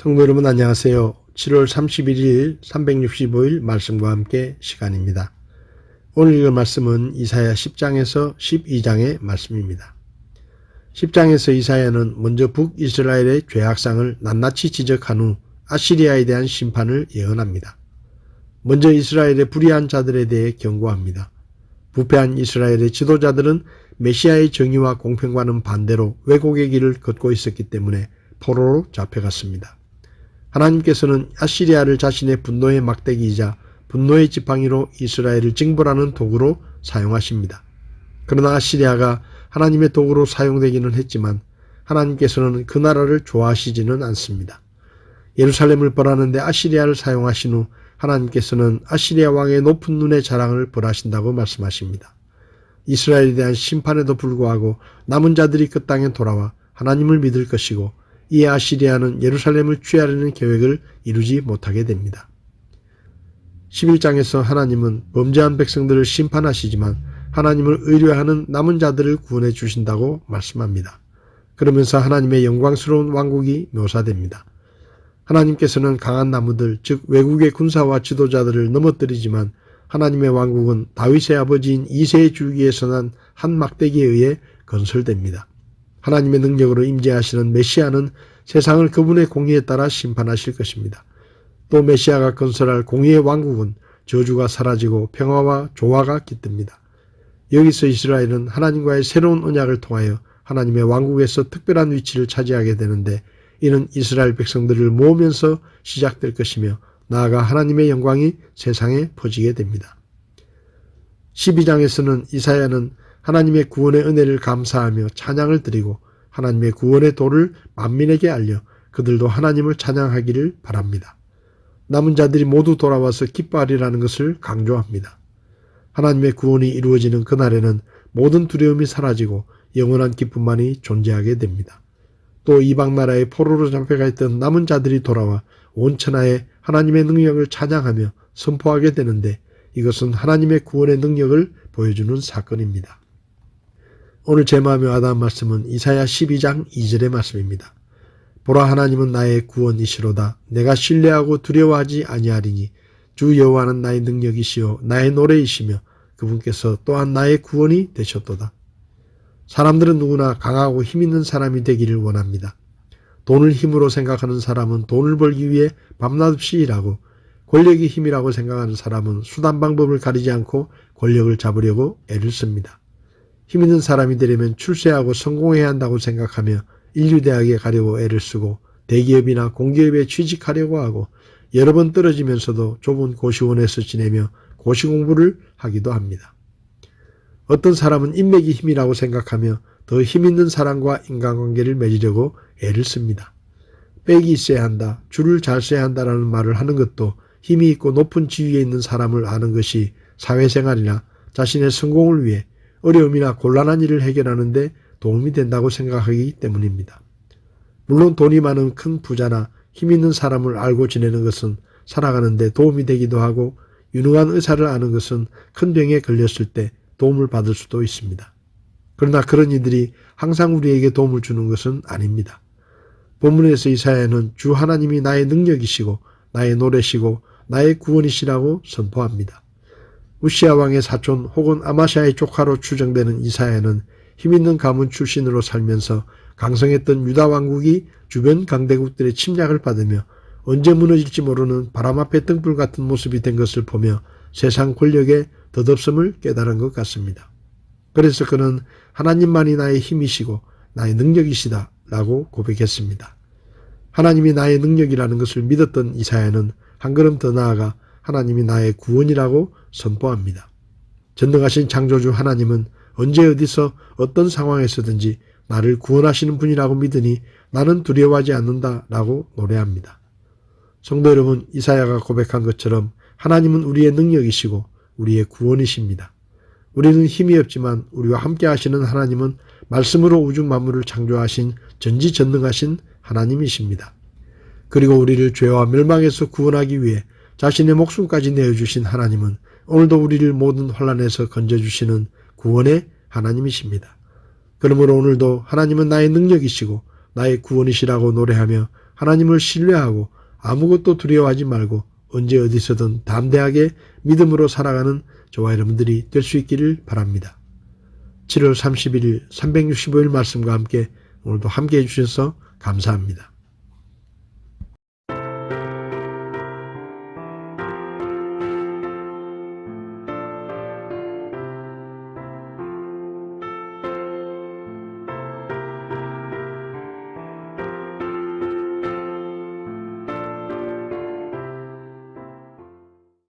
성도 여러분 안녕하세요. 7월 31일 365일 말씀과 함께 시간입니다. 오늘 읽을 말씀은 이사야 10장에서 12장의 말씀입니다. 10장에서 이사야는 먼저 북이스라엘의 죄악상을 낱낱이 지적한 후 아시리아에 대한 심판을 예언합니다. 먼저 이스라엘의 불의한 자들에 대해 경고합니다. 부패한 이스라엘의 지도자들은 메시아의 정의와 공평과는 반대로 왜곡의 길을 걷고 있었기 때문에 포로로 잡혀갔습니다. 하나님께서는 아시리아를 자신의 분노의 막대기이자 분노의 지팡이로 이스라엘을 징벌하는 도구로 사용하십니다. 그러나 아시리아가 하나님의 도구로 사용되기는 했지만 하나님께서는 그 나라를 좋아하시지는 않습니다. 예루살렘을 벌하는데 아시리아를 사용하신 후 하나님께서는 아시리아 왕의 높은 눈의 자랑을 벌하신다고 말씀하십니다. 이스라엘에 대한 심판에도 불구하고 남은 자들이 그 땅에 돌아와 하나님을 믿을 것이고 이에 아시리아는 예루살렘을 취하려는 계획을 이루지 못하게 됩니다. 11장에서 하나님은 범죄한 백성들을 심판하시지만 하나님을 의뢰하는 남은 자들을 구원해 주신다고 말씀합니다. 그러면서 하나님의 영광스러운 왕국이 묘사됩니다. 하나님께서는 강한 나무들, 즉 외국의 군사와 지도자들을 넘어뜨리지만 하나님의 왕국은 다윗의 아버지인 이세의 줄기에서 난 한 막대기에 의해 건설됩니다. 하나님의 능력으로 임재하시는 메시아는 세상을 그분의 공의에 따라 심판하실 것입니다. 또 메시아가 건설할 공의의 왕국은 저주가 사라지고 평화와 조화가 깃듭니다. 여기서 이스라엘은 하나님과의 새로운 언약을 통하여 하나님의 왕국에서 특별한 위치를 차지하게 되는데 이는 이스라엘 백성들을 모으면서 시작될 것이며 나아가 하나님의 영광이 세상에 퍼지게 됩니다. 12장에서는 이사야는 하나님의 구원의 은혜를 감사하며 찬양을 드리고 하나님의 구원의 도를 만민에게 알려 그들도 하나님을 찬양하기를 바랍니다. 남은 자들이 모두 돌아와서 기뻐하리라는 것을 강조합니다. 하나님의 구원이 이루어지는 그날에는 모든 두려움이 사라지고 영원한 기쁨만이 존재하게 됩니다. 또 이방 나라의 포로로 잡혀가 있던 남은 자들이 돌아와 온 천하에 하나님의 능력을 찬양하며 선포하게 되는데 이것은 하나님의 구원의 능력을 보여주는 사건입니다. 오늘 제 마음에 와닿은 말씀은 이사야 12장 2절의 말씀입니다. 보라 하나님은 나의 구원이시로다. 내가 신뢰하고 두려워하지 아니하리니 주 여호와는 나의 능력이시요 나의 노래이시며 그분께서 또한 나의 구원이 되셨도다. 사람들은 누구나 강하고 힘 있는 사람이 되기를 원합니다. 돈을 힘으로 생각하는 사람은 돈을 벌기 위해 밤낮 없이 일하고 권력이 힘이라고 생각하는 사람은 수단 방법을 가리지 않고 권력을 잡으려고 애를 씁니다. 힘 있는 사람이 되려면 출세하고 성공해야 한다고 생각하며 인류대학에 가려고 애를 쓰고 대기업이나 공기업에 취직하려고 하고 여러 번 떨어지면서도 좁은 고시원에서 지내며 고시공부를 하기도 합니다. 어떤 사람은 인맥이 힘이라고 생각하며 더 힘있는 사람과 인간관계를 맺으려고 애를 씁니다. 빽이 있어야 한다, 줄을 잘 써야 한다라는 말을 하는 것도 힘이 있고 높은 지위에 있는 사람을 아는 것이 사회생활이나 자신의 성공을 위해 어려움이나 곤란한 일을 해결하는데 도움이 된다고 생각하기 때문입니다. 물론 돈이 많은 큰 부자나 힘 있는 사람을 알고 지내는 것은 살아가는데 도움이 되기도 하고 유능한 의사를 아는 것은 큰 병에 걸렸을 때 도움을 받을 수도 있습니다. 그러나 그런 이들이 항상 우리에게 도움을 주는 것은 아닙니다. 본문에서 이사야는 주 하나님이 나의 능력이시고 나의 노래시고 나의 구원이시라고 선포합니다. 우시아 왕의 사촌 혹은 아마샤의 조카로 추정되는 이사야는 힘있는 가문 출신으로 살면서 강성했던 유다 왕국이 주변 강대국들의 침략을 받으며 언제 무너질지 모르는 바람 앞에 등불 같은 모습이 된 것을 보며 세상 권력의 덧없음을 깨달은 것 같습니다. 그래서 그는 하나님만이 나의 힘이시고 나의 능력이시다 라고 고백했습니다. 하나님이 나의 능력이라는 것을 믿었던 이사야는 한 걸음 더 나아가 하나님이 나의 구원이라고 선포합니다. 전능하신 창조주 하나님은 언제 어디서 어떤 상황에서든지 나를 구원하시는 분이라고 믿으니 나는 두려워하지 않는다 라고 노래합니다. 성도 여러분, 이사야가 고백한 것처럼 하나님은 우리의 능력이시고 우리의 구원이십니다. 우리는 힘이 없지만 우리와 함께 하시는 하나님은 말씀으로 우주 만물을 창조하신 전지전능하신 하나님이십니다. 그리고 우리를 죄와 멸망에서 구원하기 위해 자신의 목숨까지 내어주신 하나님은 오늘도 우리를 모든 환란에서 건져주시는 구원의 하나님이십니다. 그러므로 오늘도 하나님은 나의 능력이시고 나의 구원이시라고 노래하며 하나님을 신뢰하고 아무것도 두려워하지 말고 언제 어디서든 담대하게 믿음으로 살아가는 저와 여러분들이 될 수 있기를 바랍니다. 7월 31일 365일 말씀과 함께 오늘도 함께 해주셔서 감사합니다.